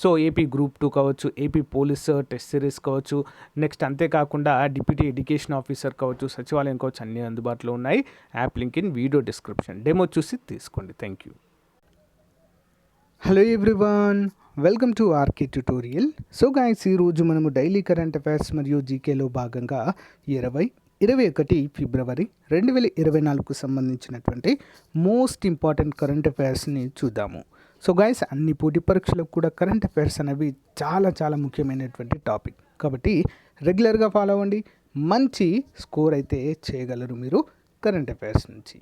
So AP group two కావచ్చు AP police test series కావచ్చు next అంతేకాకుండా డిప్యూటీ ఎడ్యుకేషన్ ఆఫీసర్ కావచ్చు సచివాలయం కావచ్చు అన్నీ అందుబాటులో ఉన్నాయి. App link in video description demo చూసి తీసుకోండి. Thank you hello everyone welcome to RK tutorial so guys ఈరోజు మనము డైలీ కరెంట్ అఫైర్స్ మరియు జీకేలో భాగంగా ఇరవై ఇరవై ఒకటి ఫిబ్రవరి రెండు వేల ఇరవై నాలుగుకు సంబంధించినటువంటి మోస్ట్ ఇంపార్టెంట్ కరెంట్ అఫైర్స్ని చూద్దాము. సో గాయస్ అన్ని పోటీ పరీక్షలకు కూడా కరెంట్ అఫైర్స్ అనేవి చాలా చాలా ముఖ్యమైనటువంటి టాపిక్ కాబట్టి రెగ్యులర్గా ఫాలో అవ్వండి. మంచి స్కోర్ అయితే చేయగలరు మీరు కరెంట్ అఫైర్స్ నుంచి.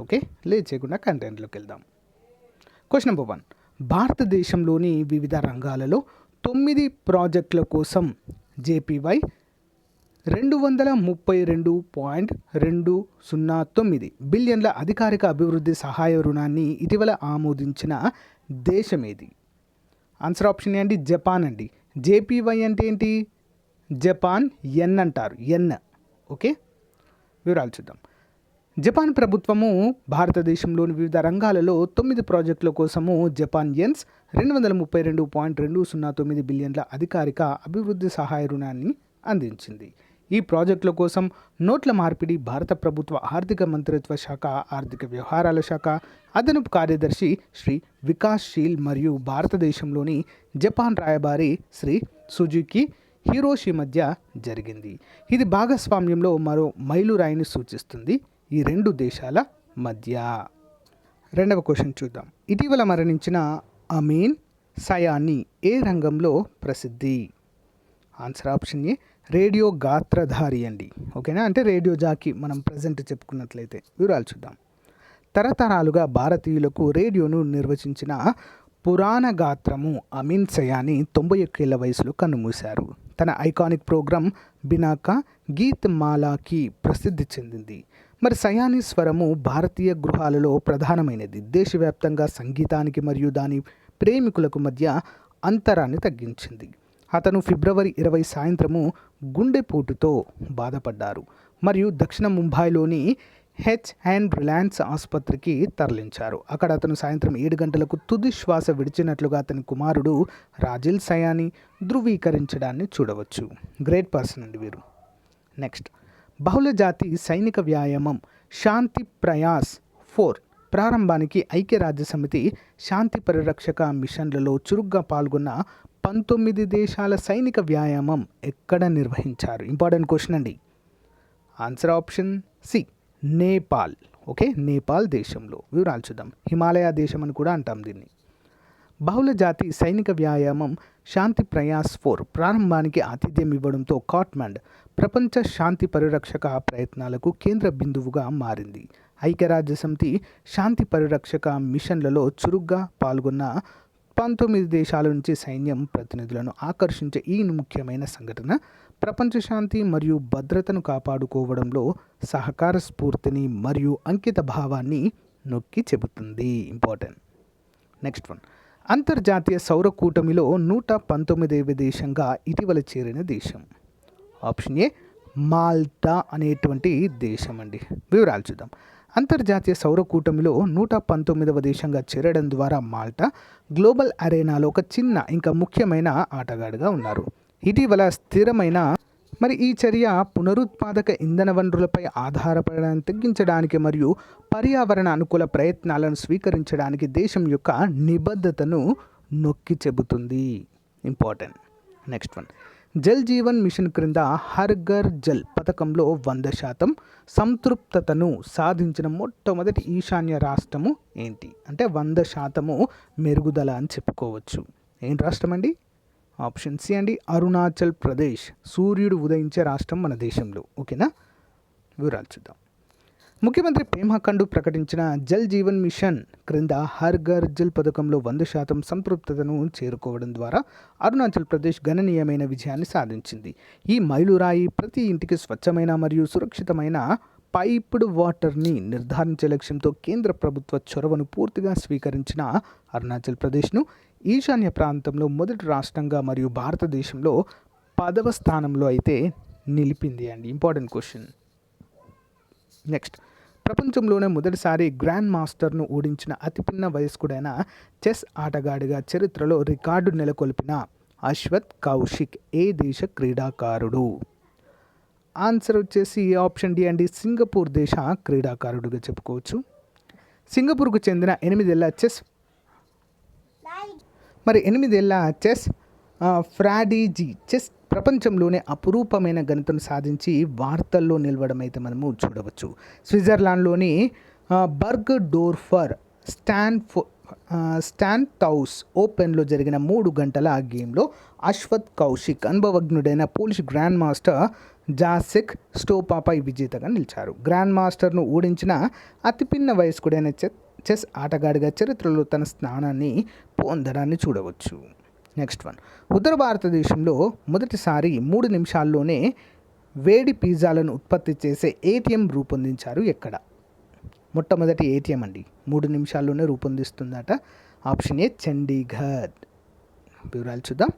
ఓకే లేదు చేయకుండా కంటెంట్లోకి వెళ్దాం. క్వశ్చన్ నెంబర్ వన్ భారతదేశంలోని వివిధ రంగాలలో తొమ్మిది ప్రాజెక్టుల కోసం జేపీవై రెండు వందల ముప్పై రెండు పాయింట్ రెండు సున్నా తొమ్మిది బిలియన్ల అధికారిక అభివృద్ధి సహాయ రుణాన్ని ఇటీవల ఆమోదించిన దేశం ఏది ఆన్సర్ ఆప్షన్ అండి జపాన్ అండి. జేపీవై అంటే ఏంటి? జపాన్ ఎన్ అంటారు ఎన్. ఓకే? వివరాలు చూద్దాం. జపాన్ ప్రభుత్వము భారతదేశంలోని వివిధ రంగాలలో తొమ్మిది ప్రాజెక్టుల కోసము జపాన్ ఎన్స్ రెండు వందల ముప్పై రెండు పాయింట్ రెండు సున్నా తొమ్మిది బిలియన్ల అధికారిక అభివృద్ధి సహాయ రుణాన్ని అందించింది. ఈ ప్రాజెక్టుల కోసం నోట్ల మార్పిడి భారత ప్రభుత్వ ఆర్థిక మంత్రిత్వ శాఖ ఆర్థిక వ్యవహారాల శాఖ అదనపు కార్యదర్శి శ్రీ వికాస్ షీల్ మరియు భారతదేశంలోని జపాన్ రాయబారి శ్రీ సుజుకి హీరోషి మధ్య జరిగింది. ఇది భాగస్వామ్యంలో మరో మైలురాయిని సూచిస్తుంది ఈ రెండు దేశాల మధ్య. రెండవ క్వశ్చన్ చూద్దాం. ఇటీవల మరణించిన అమీన్ సయానీ ఏ రంగంలో ప్రసిద్ధి? ఆన్సర్ ఆప్షన్ ఏ రేడియో గాత్రధారి అండి. ఓకేనా? అంటే రేడియో జాకి మనం ప్రజెంట్ చెప్పుకున్నట్లయితే. వివరాలు చూద్దాం. తరతరాలుగా భారతీయులకు రేడియోను నిర్వచించిన పురాణ గాత్రము అమీన్ సయాని తొంభై ఒక్కేళ్ళ వయసులో కన్నుమూశారు. తన ఐకానిక్ ప్రోగ్రాం బినాకా గీత్ మాలాకి ప్రసిద్ధి చెందింది. మరి సయాని స్వరము భారతీయ గృహాలలో ప్రధానమైనది. దేశవ్యాప్తంగా సంగీతానికి మరియు దాని ప్రేమికులకు మధ్య అంతరాన్ని తగ్గించింది. అతను ఫిబ్రవరి ఇరవై సాయంత్రము గుండెపోటుతో బాధపడ్డారు మరియు దక్షిణ ముంబైలోని హెచ్ అండ్ రిలయన్స్ ఆసుపత్రికి తరలించారు. అక్కడ అతను సాయంత్రం ఏడు గంటలకు తుది శ్వాస విడిచినట్లుగా అతని కుమారుడు రాజిల్ సయాని ధృవీకరించడాన్ని చూడవచ్చు. గ్రేట్ పర్సన్ అండి వీరు. నెక్స్ట్. బహుళజాతి సైనిక వ్యాయామం శాంతి ప్రయాస్ ఫోర్ ప్రారంభానికి ఐక్యరాజ్య సమితి శాంతి పరిరక్షక మిషన్లలో చురుగ్గా పాల్గొన్న పంతొమ్మిది దేశాల సైనిక వ్యాయామం ఎక్కడ నిర్వహించారు? ఇంపార్టెంట్ క్వశ్చన్ అండి. Answer option C Nepal. Okay Nepal దేశంలో. వివరాలు చూద్దాం. హిమాలయ దేశం అని కూడా అంటాం దీన్ని. బహుళ జాతి సైనిక వ్యాయామం శాంతి ప్రయాస్ ఫోర్. ప్రారంభానికి ఆతిథ్యం ఇవ్వడంతో కాట్మండ్ ప్రపంచ శాంతి పరిరక్షక ప్రయత్నాలకు కేంద్ర బిందువుగా మారింది. ఐక్యరాజ్య సమితి శాంతి పరిరక్షక మిషన్లలో చురుగ్గా పాల్గొన్న పంతొమ్మిది దేశాల నుంచి సైన్యం ప్రతినిధులను ఆకర్షించే ఈ ముఖ్యమైన సంఘటన ప్రపంచ శాంతి మరియు భద్రతను కాపాడుకోవడంలో సహకార స్ఫూర్తిని మరియు అంకిత భావాన్ని నొక్కి చెబుతుంది. ఇంపార్టెంట్. Next one. అంతర్జాతీయ సౌర కూటమిలో నూట పంతొమ్మిదవ దేశంగా ఇటీవల చేరిన దేశం. ఆప్షన్ ఏ మాల్టా అనేటువంటి దేశం అండి వివరాలు చూద్దాం. అంతర్జాతీయ సౌర కూటమిలో నూట పంతొమ్మిదవ దేశంగా చేరడం ద్వారా మాల్టా గ్లోబల్ అరేనాలో ఒక చిన్న ఇంకా ముఖ్యమైన ఆటగాడుగా ఉన్నారు. ఇటీవల స్థిరమైన మరి ఈ చర్య పునరుత్పాదక ఇంధన వనరులపై ఆధారపడడాన్ని తగ్గించడానికి మరియు పర్యావరణ అనుకూల ప్రయత్నాలను స్వీకరించడానికి దేశం యొక్క నిబద్ధతను నొక్కి చెబుతుంది. Important. Next one. Jal Jeevan mission క్రింద హర్ ఘర్ జల్ పథకంలో వంద శాతం సంతృప్తతను సాధించిన మొట్టమొదటి ఈశాన్య రాష్ట్రము ఏంటి? అంటే వంద శాతము మెరుగుదల అని చెప్పుకోవచ్చు. ఏం రాష్ట్రం అండి? ఆప్షన్ సి అండి అరుణాచల్ ప్రదేశ్. సూర్యుడు ఉదయించే రాష్ట్రం మన దేశంలో. ఓకేనా? వివరాలు చూద్దాం. ముఖ్యమంత్రి పేమా ఖండు ప్రకటించిన జల్ జీవన్ మిషన్ క్రింద హర్ ఘర్ జల్ పథకంలో వంద శాతం సంతృప్తతను చేరుకోవడం ద్వారా అరుణాచల్ ప్రదేశ్ గణనీయమైన విజయాన్ని సాధించింది. ఈ మైలురాయి ప్రతి ఇంటికి స్వచ్ఛమైన మరియు సురక్షితమైన పైప్డ్ వాటర్ని నిర్ధారించే లక్ష్యంతో కేంద్ర ప్రభుత్వ చొరవను పూర్తిగా స్వీకరించిన అరుణాచల్ ప్రదేశ్ను ఈశాన్య ప్రాంతంలో మొదటి రాష్ట్రంగా మరియు భారతదేశంలో పదవ స్థానంలో అయితే నిలిపింది అండి. Important question. నెక్స్ట్. ప్రపంచంలోనే మొదటిసారి గ్రాండ్ మాస్టర్ను ఓడించిన అతిపిన్న వయస్కుడైన చెస్ ఆటగాడిగా చరిత్రలో రికార్డు నెలకొల్పిన అశ్వత్ కౌశిక్ ఏ దేశ క్రీడాకారుడు? ఆన్సర్ వచ్చేసి ఆప్షన్ డి అండి? సింగపూర్ దేశ క్రీడాకారుడిగా చెప్పుకోవచ్చు. సింగపూర్కు చెందిన ఎనిమిదేళ్ళ చెస్ మరి ఎనిమిదేళ్ళ చెస్ ఫ్రాడీజీ చెస్ ప్రపంచంలోనే అపురూపమైన గణితను సాధించి వార్తల్లో నిలవడం అయితే మనము చూడవచ్చు. స్విట్జర్లాండ్లోని బర్గ్ డోర్ఫర్ స్టాన్ఫో స్టాన్ టౌస్ ఓపెన్లో జరిగిన మూడు గంటల ఆ గేమ్లో అశ్వత్ కౌశిక్ అనుభవజ్ఞుడైన పోలిష్ గ్రాండ్ మాస్టర్ జాసెక్ స్టోపాపై విజేతగా నిలిచారు. గ్రాండ్ మాస్టర్ను ఓడించిన అతిపిన్న వయస్కుడైన చెస్ చెస్ ఆటగాడిగా చరిత్రలో తన స్నానాన్ని పొందడాన్ని చూడవచ్చు. నెక్స్ట్ వన్ ఉత్తర భారతదేశంలో మొదటిసారి మూడు నిమిషాల్లోనే వేడి పిజ్జాలను ఉత్పత్తి చేసే ఏటీఎం రూపొందించారు ఎక్కడ? మొట్టమొదటి ఏటీఎం అండి. మూడు నిమిషాల్లోనే రూపొందిస్తుందట. Option A Chandigarh. వివరాలు చూద్దాం.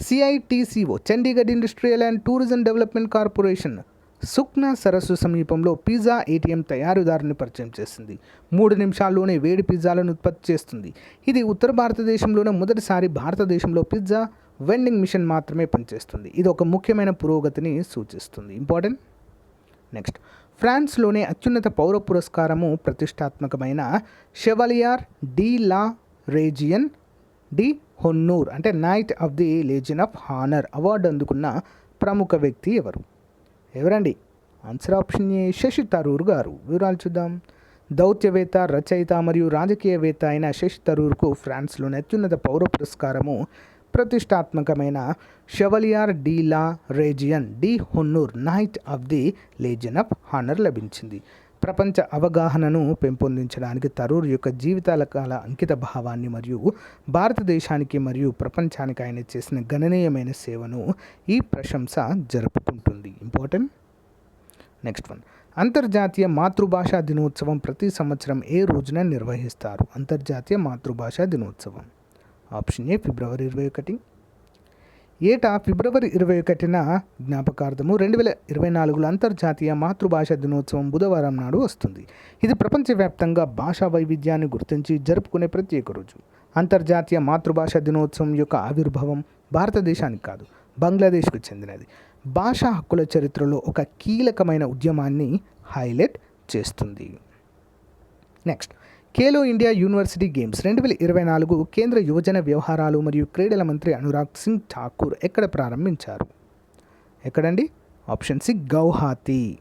CITCO Chandigarh industrial and tourism development corporation Sukhna సరస్సు సమీపంలో పిజ్జా ఏటీఎం తయారీదారుని పరిచయం చేసింది. మూడు నిమిషాల్లోనే వేడి పిజ్జాలను ఉత్పత్తి చేస్తుంది. ఇది ఉత్తర భారతదేశంలోనే మొదటిసారి భారతదేశంలో పిజ్జా వెండింగ్ మిషన్ మాత్రమే పనిచేస్తుంది. ఇది ఒక ముఖ్యమైన పురోగతిని సూచిస్తుంది. ఇంపార్టెంట్? నెక్స్ట్. ఫ్రాన్స్లోనే అత్యున్నత పౌర పురస్కారము ప్రతిష్టాత్మకమైన షెవలియార్ డి లా రేజియన్ డి హొన్నూర్ అంటే knight of the legion of honour award అందుకున్న ప్రముఖ వ్యక్తి ఎవరు? ఎవరండి? Answer option A Shashi Tharoor గారు. వివరాలు చూద్దాం. దౌత్యవేత్త రచయిత మరియు రాజకీయవేత్త అయిన శశి తరూర్కు ఫ్రాన్స్లోని అత్యున్నత పౌర పురస్కారము ప్రతిష్టాత్మకమైన షవలియార్ డి లా region D హొన్నూర్ knight of the legion of honour లభించింది. ప్రపంచ అవగాహనను పెంపొందించడానికి తరూర్ యొక్క జీవితాల కాల అంకిత భావాన్ని మరియు భారతదేశానికి మరియు ప్రపంచానికి ఆయన చేసిన గణనీయమైన సేవను ఈ ప్రశంస జరుపుకుంటుంది. ఇంపార్టెంట్? Next one. అంతర్జాతీయ మాతృభాషా దినోత్సవం ప్రతి సంవత్సరం ఏ రోజున నిర్వహిస్తారు? అంతర్జాతీయ మాతృభాషా దినోత్సవం. ఆప్షన్ ఏ ఫిబ్రవరి ఇరవై ఒకటి. ఏటా ఫిబ్రవరి ఇరవై ఒకటిన జ్ఞాపకార్థము రెండు వేల ఇరవై నాలుగులో అంతర్జాతీయ మాతృభాష దినోత్సవం బుధవారం నాడు వస్తుంది. ఇది ప్రపంచవ్యాప్తంగా భాషా వైవిధ్యాన్ని గుర్తించి జరుపుకునే ప్రత్యేక రోజు. అంతర్జాతీయ మాతృభాష దినోత్సవం యొక్క ఆవిర్భావం భారతదేశానికి కాదు బంగ్లాదేశ్కు చెందినది. భాషా హక్కుల చరిత్రలో ఒక కీలకమైన ఉద్యమాన్ని హైలైట్ చేస్తుంది. Next Khelo India university games రెండు వేల ఇరవై నాలుగు కేంద్ర యువజన వ్యవహారాలు మరియు క్రీడల మంత్రి అనురాగ్ సింగ్ ఠాకూర్ ఎక్కడ ప్రారంభించారు? ఎక్కడండి? Option C Guwahati.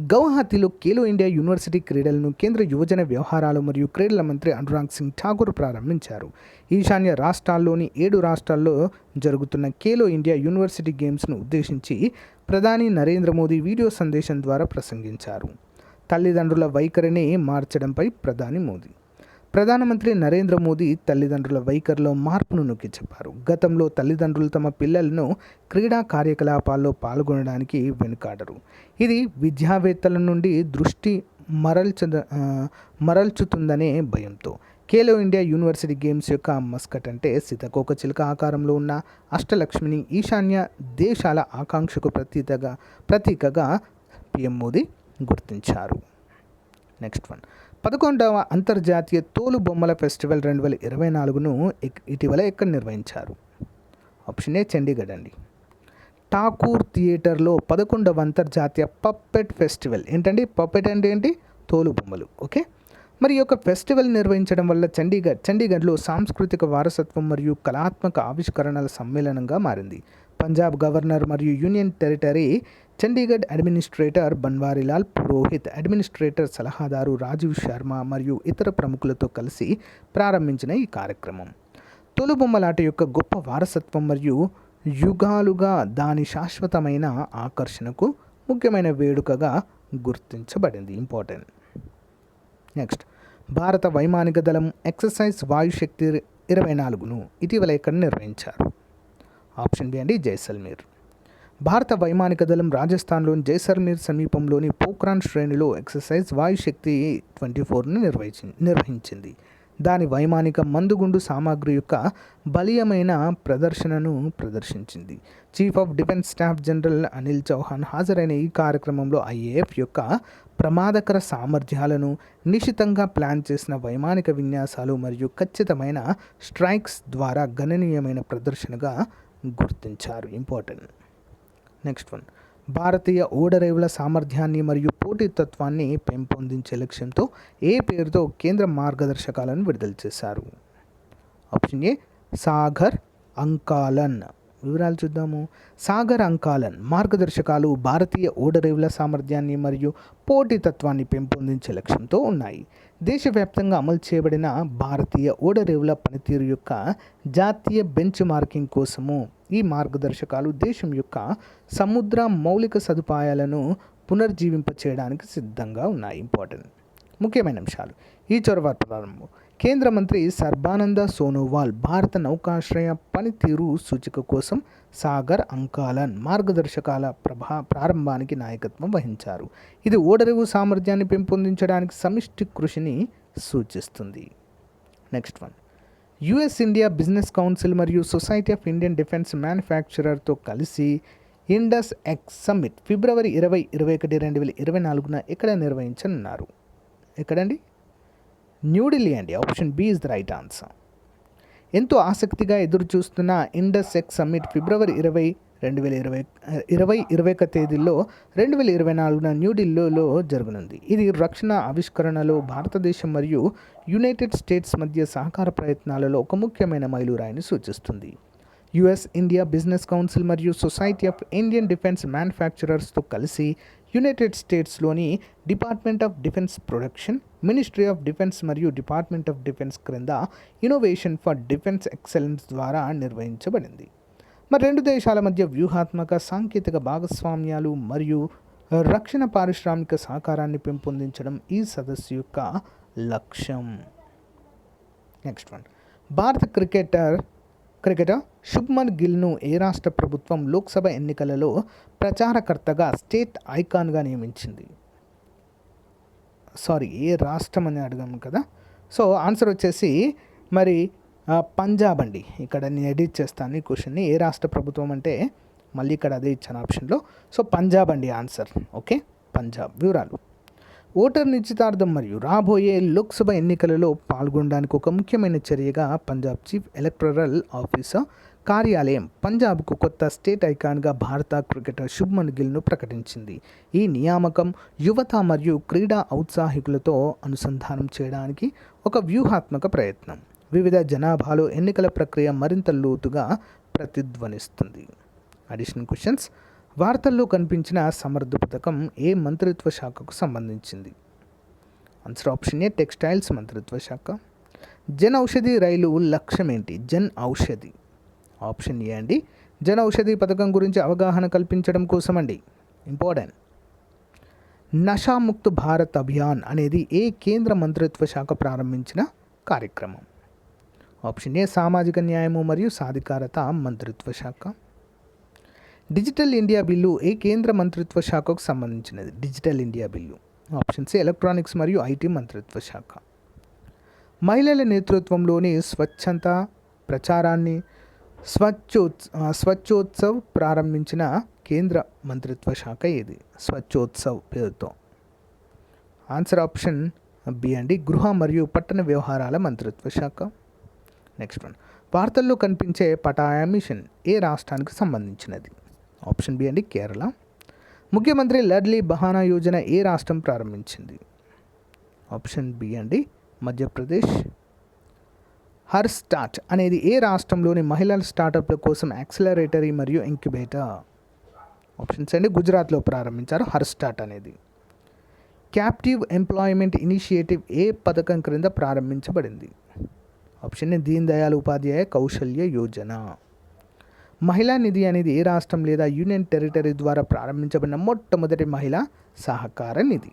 గౌహాతిలో Khelo India university క్రీడలను కేంద్ర యువజన వ్యవహారాలు మరియు క్రీడల మంత్రి అనురాగ్ సింగ్ ఠాకూర్ ప్రారంభించారు. ఈశాన్య రాష్ట్రాల్లోని ఏడు రాష్ట్రాల్లో జరుగుతున్న ఖేలో ఇండియా యూనివర్సిటీ గేమ్స్ను ఉద్దేశించి ప్రధాని నరేంద్ర మోదీ వీడియో సందేశం ద్వారా ప్రసంగించారు. తల్లిదండ్రుల వైఖరిని మార్చడంపై ప్రధాని మోదీ. ప్రధానమంత్రి నరేంద్ర మోదీ తల్లిదండ్రుల వైఖరిలో మార్పును నొక్కి చెప్పారు. గతంలో తల్లిదండ్రులు తమ పిల్లలను క్రీడా కార్యకలాపాల్లో పాల్గొనడానికి వెనుకాడరు. ఇది విద్యావేత్తల నుండి దృష్టి మరల్చ మరల్చుతుందనే భయంతో. ఖేలో ఇండియా యూనివర్సిటీ గేమ్స్ యొక్క మస్కట్ అంటే సీతకోక చిలుక ఆకారంలో ఉన్న అష్టలక్ష్మిని ఈశాన్య దేశాల ఆకాంక్షకు ప్రతీతగా ప్రతీకగా పిఎం మోదీ గుర్తించారు. నెక్స్ట్ వన్ పదకొండవ అంతర్జాతీయ తోలు బొమ్మల ఫెస్టివల్ రెండు వేల ఇరవై నాలుగును ఇటీవల ఎక్కడ నిర్వహించారు. ఆప్షన్ ఏ చండీగఢ్ అండి. ఠాకూర్ థియేటర్లో పదకొండవ అంతర్జాతీయ పప్పెట్ ఫెస్టివల్. ఏంటండి? పప్పెట్ అంటే ఏంటి? తోలు బొమ్మలు. ఓకే? మరి యొక్క ఫెస్టివల్ నిర్వహించడం వల్ల చండీగఢ్ చండీగఢ్లో సాంస్కృతిక వారసత్వం మరియు కళాత్మక ఆవిష్కరణల సమ్మేళనంగా మారింది. పంజాబ్ గవర్నర్ మరియు union territory Chandigarh administrator Banwarilal Purohit administrator సలహాదారు రాజీవ్ శర్మ మరియు ఇతర ప్రముఖులతో కలిసి ప్రారంభించిన ఈ కార్యక్రమం. తొలుబొమ్మలాట యొక్క గొప్ప వారసత్వం మరియు యుగాలుగా దాని శాశ్వతమైన ఆకర్షణకు ముఖ్యమైన వేడుకగా గుర్తించబడింది. ఇంపార్టెంట్. నెక్స్ట్. భారత వైమానిక దళం ఎక్సర్సైజ్ వాయుశక్తి ఇరవై నాలుగును ఇటీవల ఇక్కడ నిర్వహించారు. ఆప్షన్ బి అండి జైసల్మీర్. భారత వైమానిక దళం రాజస్థాన్లోని జైసల్మీర్ సమీపంలోని పోఖ్రాన్ శ్రేణిలో ఎక్సర్సైజ్ వాయుశక్తి ట్వంటీ ఫోర్ను నిర్వహించి నిర్వహించింది. దాని వైమానిక మందుగుండు సామాగ్రి యొక్క బలీయమైన ప్రదర్శనను ప్రదర్శించింది. Chief of defence staff general Anil Chauhan హాజరైన ఈ కార్యక్రమంలో ఐఏఎఫ్ యొక్క ప్రమాదకర సామర్థ్యాలను నిశితంగా ప్లాన్ చేసిన వైమానిక విన్యాసాలు మరియు ఖచ్చితమైన స్ట్రైక్స్ ద్వారా గణనీయమైన ప్రదర్శనగా గుర్తించారు. ఇంపార్టెంట్. నెక్స్ట్ వన్ భారతీయ ఓడరేవుల సామర్థ్యాన్ని మరియు పోటీతత్వాన్ని పెంపొందించే లక్ష్యంతో ఏ పేరుతో కేంద్ర మార్గదర్శకాలను విడుదల చేశారు? ఆప్షన్ ఏ సాగర్ అంకాలన్ వివరాలు చూద్దాము. సాగర్ అంకాలన్ మార్గదర్శకాలు భారతీయ ఓడరేవుల సామర్థ్యాన్ని మరియు పోటీతత్వాన్ని పెంపొందించే లక్ష్యంతో ఉన్నాయి. దేశవ్యాప్తంగా అమలు చేయబడిన భారతీయ ఓడరేవుల పనితీరు యొక్క జాతీయ బెంచ్ మార్కింగ్ కోసము ఈ మార్గదర్శకాలు దేశం యొక్క సముద్ర మౌలిక సదుపాయాలను పునర్జీవింపచేయడానికి సిద్ధంగా ఉన్నాయి. ఇంపార్టెంట్. ముఖ్యమైన అంశాలు. ఈ చొరవ ప్రారంభం. కేంద్ర మంత్రి సర్బానంద సోనోవాల్ భారత నౌకాశ్రయ పనితీరు సూచిక కోసం సాగర్ అంకాలన్ మార్గదర్శకాల ప్రభా ప్రారంభానికి నాయకత్వం వహించారు. ఇది ఓడరేవు సామర్థ్యాన్ని పెంపొందించడానికి సమిష్టి కృషిని సూచిస్తుంది. Next one. US India business council మరియు సొసైటీ ఆఫ్ ఇండియన్ డిఫెన్స్ మ్యానుఫ్యాక్చరర్తో కలిసి ఇండస్ ఎక్స్ సమ్మిట్ ఫిబ్రవరి ఇరవై ఇరవై ఒకటి రెండు వేల ఇరవై నాలుగున ఎక్కడ నిర్వహించనున్నారు. ఎక్కడండి? న్యూఢిల్లీ అండి. Option B is the right answer. ఎంతో ఆసక్తిగా ఎదురు చూస్తున్న ఇండస్ సమ్మిట్ ఫిబ్రవరి ఇరవై రెండు వేల ఇరవై ఇరవై ఇరవై ఒక తేదీలో రెండు వేల ఇరవై నాలుగున న్యూఢిల్లీలో జరగనుంది. ఇది రక్షణ ఆవిష్కరణలో భారతదేశం మరియు యునైటెడ్ స్టేట్స్ మధ్య సహకార ప్రయత్నాలలో ఒక ముఖ్యమైన మైలురాయిని సూచిస్తుంది. యుఎస్ ఇండియా బిజినెస్ కౌన్సిల్ మరియు సొసైటీ ఆఫ్ ఇండియన్ డిఫెన్స్ మ్యానుఫ్యాక్చరర్స్తో కలిసి united స్టేట్స్లోని department of defence production ministry of defence మరియు డిపార్ట్మెంట్ ఆఫ్ డిఫెన్స్ క్రింద ఇన్నోవేషన్ ఫర్ డిఫెన్స్ ఎక్సలెన్స్ ద్వారా నిర్వహించబడింది. మరి రెండు దేశాల మధ్య వ్యూహాత్మక సాంకేతిక భాగస్వామ్యాలు మరియు రక్షణ పారిశ్రామిక సహకారాన్ని పెంపొందించడం ఈ సదస్సు యొక్క లక్ష్యం. నెక్స్ట్ వన్ భారత క్రికెటర్ క్రికెటర్ శుభ్మన్ గిల్ను ఏ రాష్ట్ర ప్రభుత్వం లోక్సభ ఎన్నికలలో ప్రచారకర్తగా స్టేట్ ఐకాన్గా నియమించింది? సారీ ఏ రాష్ట్రం అని అడిగాము కదా? సో ఆన్సర్ వచ్చేసి మరి పంజాబ్ అండి. ఇక్కడ నేను ఎడిట్ చేస్తాను ఈ క్వశ్చన్ని. ఏ రాష్ట్ర ప్రభుత్వం అంటే మళ్ళీ ఇక్కడ అదే ఇచ్చాను ఆప్షన్లో. సో పంజాబ్ అండి ఆన్సర్. ఓకే? పంజాబ్ వివరాలు. ఓటర్ నిశ్చితార్థం మరియు రాబోయే లోక్సభ ఎన్నికలలో పాల్గొనడానికి ఒక ముఖ్యమైన చర్యగా పంజాబ్ చీఫ్ ఎలక్టరల్ ఆఫీసర్ కార్యాలయం పంజాబ్కు కొత్త స్టేట్ ఐకాన్గా భారత క్రికెటర్ శుభ్మన్ గిల్ను ప్రకటించింది. ఈ నియామకం యువత మరియు క్రీడా ఔత్సాహికులతో అనుసంధానం చేయడానికి ఒక వ్యూహాత్మక ప్రయత్నం. వివిధ జనాభాలో ఎన్నికల ప్రక్రియ మరింత లోతుగా ప్రతిధ్వనిస్తుంది. అడిషనల్ క్వశ్చన్స్ వార్తల్లో కనిపించిన సమర్థ పథకం ఏ మంత్రిత్వ శాఖకు సంబంధించింది? ఆన్సర్ ఆప్షన్ ఏ టెక్స్టైల్స్ మంత్రిత్వ శాఖ. జన్ ఔషధి రైలు లక్ష్యం ఏంటి జన్ ఔషధి. ఆప్షన్ ఏ అండి జన ఔషధి పథకం గురించి అవగాహన కల్పించడం కోసం అండి ఇంపార్టెంట్ నషాముక్త్ భారత్ అభియాన్ అనేది ఏ కేంద్ర మంత్రిత్వ శాఖ ప్రారంభించిన కార్యక్రమం? ఆప్షన్ ఏ సామాజిక న్యాయము మరియు సాధికారత మంత్రిత్వ శాఖ. డిజిటల్ ఇండియా బిల్లు ఏ కేంద్ర మంత్రిత్వ శాఖకు సంబంధించినది? Digital India bill. Option C electronics మరియు ఐటీ మంత్రిత్వ శాఖ. మహిళల నేతృత్వంలోని స్వచ్ఛత ప్రచారాన్ని స్వచ్ఛోత్స స్వచ్ఛోత్సవ్ ప్రారంభించిన కేంద్ర మంత్రిత్వ శాఖ ఏది? స్వచ్ఛోత్సవ్ పేరుతో. ఆన్సర్ ఆప్షన్ బి అండి గృహ మరియు పట్టణ వ్యవహారాల మంత్రిత్వ శాఖ. Next one. వార్తల్లో కనిపించే పటాయా మిషన్ ఏ రాష్ట్రానికి సంబంధించినది? ఆప్షన్ బి అండి కేరళ. ముఖ్యమంత్రి లడ్లీ బహానా యోజన ఏ రాష్ట్రం ప్రారంభించింది? ఆప్షన్ బి అండి మధ్యప్రదేశ్. హర్ స్టార్ట్ అనేది ఏ రాష్ట్రంలోని మహిళల స్టార్టప్ల కోసం యాక్సిలరేటరీ మరియు ఇంక్యుబేటర్? ఆప్షన్స్ అండి గుజరాత్లో ప్రారంభించారు హర్ స్టార్ట్ అనేది. క్యాప్టివ్ ఎంప్లాయ్మెంట్ ఇనిషియేటివ్ ఏ పథకం క్రింద ప్రారంభించబడింది? Option A Deen Dayal Upadhyaya Kausalya Yojana. మహిళా నిధి అనేది ఏ రాష్ట్రం లేదా యూనియన్ టెరిటరీ ద్వారా ప్రారంభించబడిన మొట్టమొదటి మహిళా సహకార నిధి?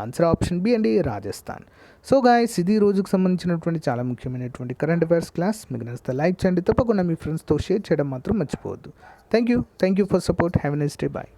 ఆన్సర్ ఆప్షన్ బి అండి రాజస్థాన్. సో గాయస్ ఇది రోజుకు సంబంధించినటువంటి చాలా ముఖ్యమైనటువంటి కరెంట్ అఫైర్స్ క్లాస్. మీకు నచ్చితే లైక్ చేయండి. తప్పకుండా మీ ఫ్రెండ్స్తో షేర్ చేయడం మాత్రం మర్చిపోవద్దు. Thank you thank you for support. Have nice day. Bye.